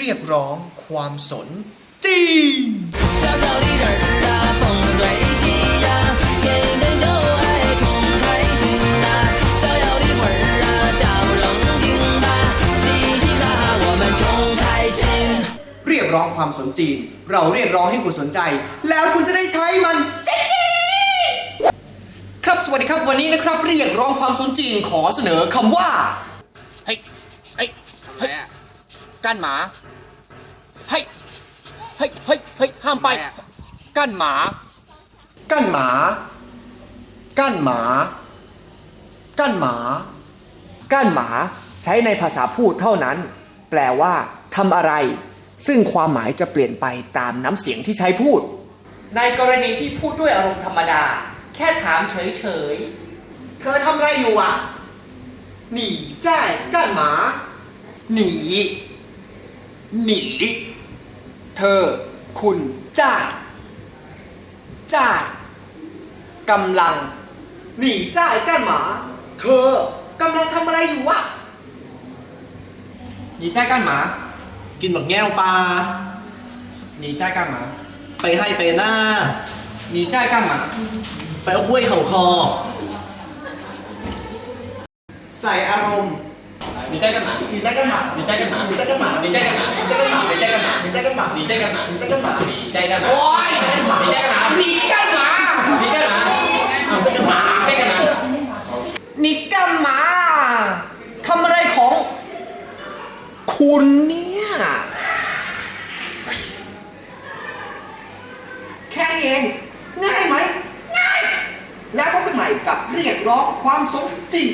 เรียกร้องความสนจริงเรียกร้องความสนจีน เราเรียกร้องให้คุณสนใจ แล้วคุณจะได้ใช้มันจริงครับสวัสดีครับวันนี้นะครับ เรียกร้องความสนจีนขอเสนอคำว่าเฮ้ยเฮ้ยทำไรอะ ก้านหมาเฮ้ยเฮ้ยเฮ้ยเฮ้ยห้ามไปก้านหมา กั้นหมา กั้นหมา กั้นหมา กั้นหมาใช้ในภาษาพูดเท่านั้น แปลว่าทำอะไร ซึ่งความหมายจะเปลี่ยนไปตามน้ำเสียงที่ใช้พูด ในกรณีที่พูดด้วยอารมณ์ธรรมดา แค่ถามเฉยๆ เธอทำอะไรอยู่อะ หนีจ่ายกั้นหมา หนี หนีเธอ คุณจ่าจ่ากำลัง หนีจ่ายกันหมา เธอกำลังทำอะไรอยู่วะหนีจ่ายกันหมา กินบักแง้วปลาหนีจ่ายกันหมา ไปให้ไปหน้าหนีจ่ายกันหมา ไปเอาคุ้ยเข่าคอ ใส่อารมณ์ 你在干嘛？ หนีจ่ายกันหมา 你在干嘛？ หนีจ่ายกันหมา 你在干嘛？ หนีจ่ายกันหมา 你在干嘛？ หนีจ่ายกันหมา 你在干嘛？ หนีจ่ายกันหมา 你在干嘛？ โอ๊ย 你在干嘛？你干嘛？你干嘛？你在干嘛？你在干嘛？ หนีกันหมาทำอะไรของ คุณเนี่ย แค่นี้เอง ง่ายไหม ง่าย แล้วพบกันใหม่กับเรียกร้องความสมจริง